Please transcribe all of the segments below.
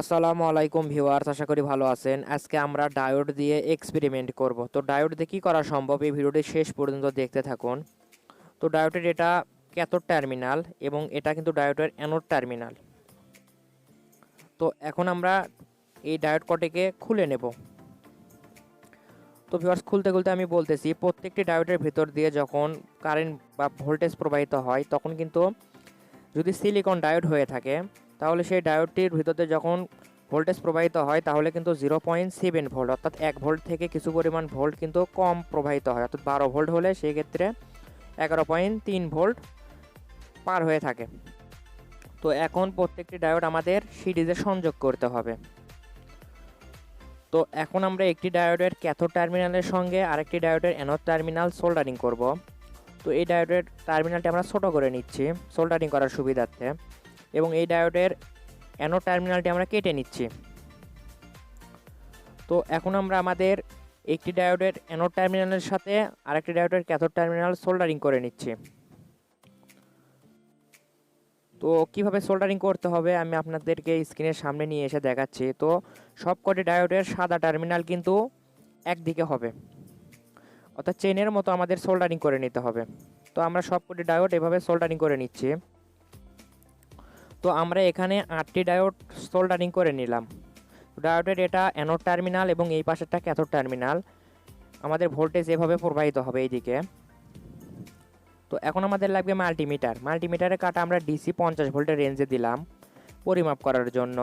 আসসালামু আলাইকুম ভিউয়ার্স, আশা করি ভালো আছেন। আজকে আমরা ডায়োড দিয়ে এক্সপেরিমেন্ট করব। তো ডায়োড দিয়ে কী করা সম্ভব? এই ভিডিওটি শেষ পর্যন্ত দেখতে থাকুন। তো ডায়োডের এটা ক্যাথোড টার্মিনাল এবং এটা কিন্তু ডায়োডের অ্যানোড টার্মিনাল তো এখন আমরা এই ডায়োড কটিকে খুলে নেব। তো ভিউয়ার্স, খুলতে খুলতে আমি বলতেছি, প্রত্যেকটি ডায়োডের ভিতর দিয়ে যখন কারেন্ট বা ভোল্টেজ প্রবাহিত হয়, তখন কিন্তু যদি সিলিকন ডায়োড হয়ে থাকে তাহলে সেই ডায়োডটির ভিতরে যখন ভোল্টেজ প্রবাহিত হয়, তাহলে কিন্তু জিরো পয়েন্ট সেভেন ভোল্ট অর্থাৎ এক ভোল্ট থেকে কিছু পরিমাণ ভোল্ট কিন্তু কম প্রবাহিত হয়, অর্থাৎ বারো ভোল্ট হলে সেই ক্ষেত্রে এগারো পয়েন্ট তিন ভোল্ট পার হয়ে থাকে। তো এখন প্রত্যেকটি ডায়োড আমাদের সিরিজে সংযোগ করতে হবে। তো এখন আমরা একটি ডায়োডের ক্যাথোড টার্মিনালের সঙ্গে আরেকটি ডায়োডের অ্যানোড টার্মিনাল সোল্ডারিং করব। তো এই ডায়োডের টার্মিনালটি আমরা ছোটো করে নিচ্ছি সোল্ডারিং করার সুবিধার্থে। এবং এই ডায়োডের অ্যানো টার্মিনালটি আমরা কেটে নিচ্ছি। তো এখন আমরা আমাদের একটি ডায়োডের অ্যানোড টার্মিনালের সাথে আরেকটি ডায়োডের ক্যাথোড টার্মিনাল সোল্ডারিং করে নিচ্ছি। তো কীভাবে সোল্ডারিং করতে হবে আমি আপনাদেরকে স্ক্রিনের সামনে নিয়ে এসে দেখাচ্ছি। তো সব কটি ডায়োডের সাদা টার্মিনাল কিন্তু একদিকে হবে। অর্থাৎ চেনের মতো আমাদের সোল্ডারিং করে নিতে হবে। তো আমরা সব কটি ডায়োড এভাবে সোল্ডারিং করে নিচ্ছি। তো আমরা এখানে আটটি ডায়োড সোল্ডারিং করে নিলাম। ডায়োডের এটা অ্যানোড টার্মিনাল এবং এই পাশেরটা ক্যাথোড টার্মিনাল। আমাদের ভোল্টেজ এভাবে প্রবাহিত হবে এইদিকে। তো এখন আমাদের লাগবে মাল্টিমিটার। মাল্টিমিটারে কাটা আমরা ডিসি পঞ্চাশ ভোল্টের রেঞ্জে দিলাম পরিমাপ করার জন্য।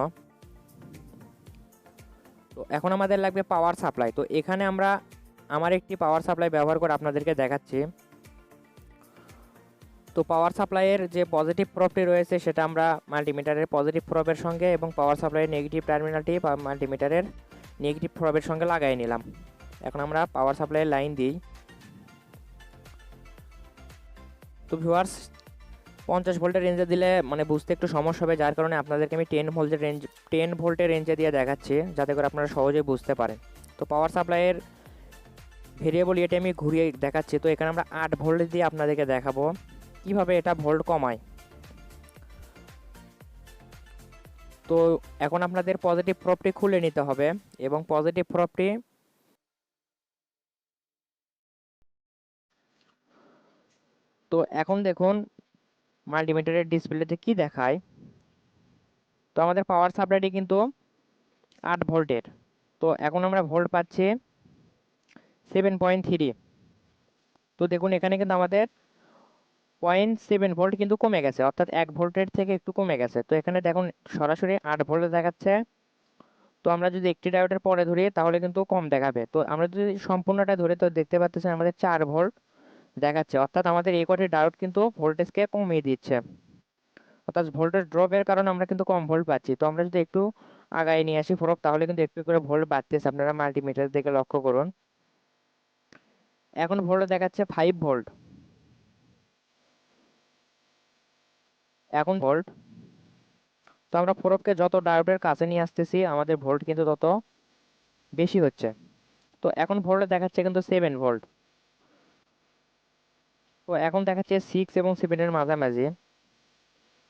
তো এখন আমাদের লাগবে পাওয়ার সাপ্লাই তো এখানে আমরা আমার একটি পাওয়ার সাপ্লাই ব্যবহার করে আপনাদেরকে দেখাচ্ছি। তো পাওয়ার সাপ্লাইয়ের যে পজিটিভ প্রপটি রয়েছে, সেটা আমরা মাল্টিমিটারের পজিটিভ প্রপের সঙ্গে এবং পাওয়ার সাপ্লাইয়ের নেগেটিভ টার্মিনালটি মাল্টিমিটারের নেগেটিভ প্রপের সঙ্গে লাগাই নিলাম। এখন আমরা পাওয়ার সাপ্লাইয়ের লাইন দিই। তো ভিউয়ার্স পঞ্চাশ ভোল্টের রেঞ্জে দিলে মানে বুঝতে একটু সমস্যা হবে, যার কারণে আপনাদেরকে আমি টেন ভোল্টের রেঞ্জ টেন ভোল্টের রেঞ্জে দিয়ে দেখাচ্ছি, যাতে করে আপনারা সহজেই বুঝতে পারেন। তো পাওয়ার সাপ্লাইয়ের ভেরিয়েবল এটি আমি ঘুরিয়ে দেখাচ্ছি। তো এখানে আমরা আট ভোল্ট দিয়ে আপনাদেরকে দেখাবো। কীভাবে এটা ভোল্ট কমায়। তো এখন আপনাদের পজিটিভ প্রপটি খুলে নিতে হবে এবং পজিটিভ প্রপটি তো এখন দেখুন মাল্টিমিটারের ডিসপ্লেতে কি দেখায়। তো আমাদের পাওয়ার সাপ্লাইটি কিন্তু আট ভোল্টের। তো এখন আমরা ভোল্ট পাচ্ছি সেভেন পয়েন্ট থ্রি তো দেখুন এখানে কিন্তু আমাদের পয়েন্ট সেভেন ভোল্ট কিন্তু কমে গেছে, অর্থাৎ এক ভোল্টের থেকে একটু কমে গেছে। তো এখানে দেখুন, সরাসরি আট ভোল্ট দেখাচ্ছে। তো আমরা যদি একটি ডায়োডের পরে ধরি, তাহলে কিন্তু কম দেখাবে। তো আমরা যদি সম্পূর্ণটা ধরে, তো দেখতে পাচ্ছেন আমাদের চার ভোল্ট দেখাচ্ছে। অর্থাৎ আমাদের এই কটি ডায়োড কিন্তু ভোল্টেজকে কমিয়ে দিচ্ছে। অর্থাৎ ভোল্টেজ ড্রপের কারণে আমরা কিন্তু কম ভোল্ট পাচ্ছি। তো আমরা যদি একটু আগায় নিয়ে আসি ফোরক তাহলে কিন্তু একটু করে ভোল্ট বাড়তেছে। আপনারা মাল্টিমিটার দেখে লক্ষ্য করুন। এখন ভোল্ট দেখাচ্ছে ফাইভ ভোল্ট। এখন ভোল্ট। তো আমরা ফোরককে যত ডায়োডের কাছে নিয়ে আসতেছি, আমাদের ভোল্ট কিন্তু তত বেশি হচ্ছে। তো এখন ভোল্টে দেখাচ্ছে কিন্তু সেভেন ভোল্ট। তো এখন দেখাচ্ছে সিক্স এবং সেভেনের মাঝামাঝি।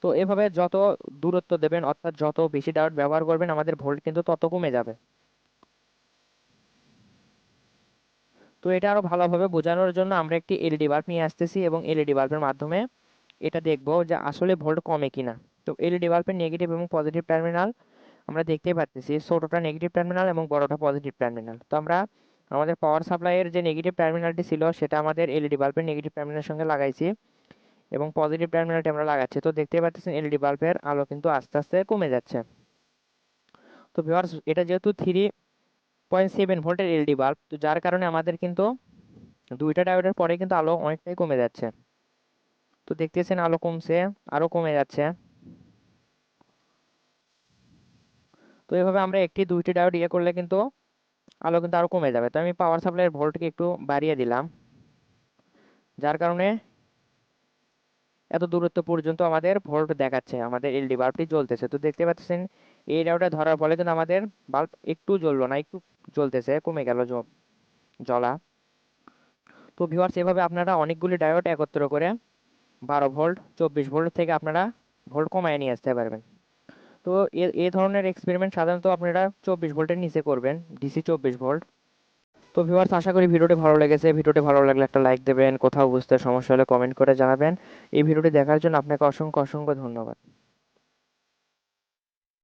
তো এভাবে যত দূরত্ব দেবেন, অর্থাৎ যত বেশি ডায়োড ব্যবহার করবেন, আমাদের ভোল্ট কিন্তু তত কমে যাবে। তো এটা আরও ভালোভাবে বোঝানোর জন্য আমরা একটি এলইডি বাল্ব নিয়ে আসতেছি এবং এলইডি বাল্বের মাধ্যমে এটা দেখব যে আসলে ভোল্ট কমে কিনা। তো এলইডি বাল্বের নেগেটিভ এবং পজিটিভ টার্মিনাল আমরা দেখতেই পাচ্ছি, ছোটোটা নেগেটিভ টার্মিনাল এবং বড়টা পজিটিভ টার্মিনাল তো আমরা আমাদের পাওয়ার সাপ্লাইয়ের যে নেগেটিভ টার্মিনালটি ছিল, সেটা আমাদের এলইডি বাল্বের নেগেটিভ টার্মিনালের সঙ্গে লাগাইছি এবং পজিটিভ টার্মিনালটি আমরা লাগাচ্ছি। তো দেখতেই পাচ্ছেন এলইডি বাল্বের আলো কিন্তু আস্তে আস্তে কমে যাচ্ছে। তো ভিওয়ার্স এটা যেহেতু থ্রি পয়েন্ট সেভেন ভোল্টের এলইডি বাল্ব তো যার কারণে আমাদের কিন্তু দুইটা ডায়োডের পরে কিন্তু আলো অনেকটাই কমে যাচ্ছে। তো দেখতেছেন আলো কমছে, আরও কমে যাচ্ছে। তো এভাবে আমরা একটি, দুইটি ডায়োড ইয়ে করলে কিন্তু আলো কিন্তু আরও কমে যাবে। তো আমি পাওয়ার সাপ্লাইয়ের ভোল্টকে একটু বাড়িয়ে দিলাম। যার কারণে এত দূরত্ব পর্যন্ত আমাদের ভোল্ট দেখাচ্ছে, আমাদের এলডি বাল্বটি জ্বলতেছে। তো দেখতে পাচ্ছেন, এই ডায়োডটা ধরার ফলে কিন্তু আমাদের বাল্ব একটু জ্বললো না, একটু জ্বলতেছে, কমে গেল জ্বলা। তো ভিওয়ার্স এভাবে আপনারা অনেকগুলি ডায়োড একত্র করে বারো ভোল্ট, চব্বিশ ভোল্ট থেকে আপনারা ভোল্ট কমায় নিয়ে আসতে পারবেন। তো এ এই ধরনের এক্সপেরিমেন্ট সাধারণত আপনারা চব্বিশ ভোল্টের নিচে করবেন ডিসি চব্বিশ ভোল্ট। তো ভিউয়ার্স আশা করি ভিডিওটি ভালো লেগেছে। ভিডিওটি ভালো লাগলে একটা লাইক দেবেন, কোথাও বুঝতে সমস্যা হলে কমেন্ট করে জানাবেন। এই ভিডিওটি দেখার জন্য আপনাকে অসংখ্য অসংখ্য ধন্যবাদ।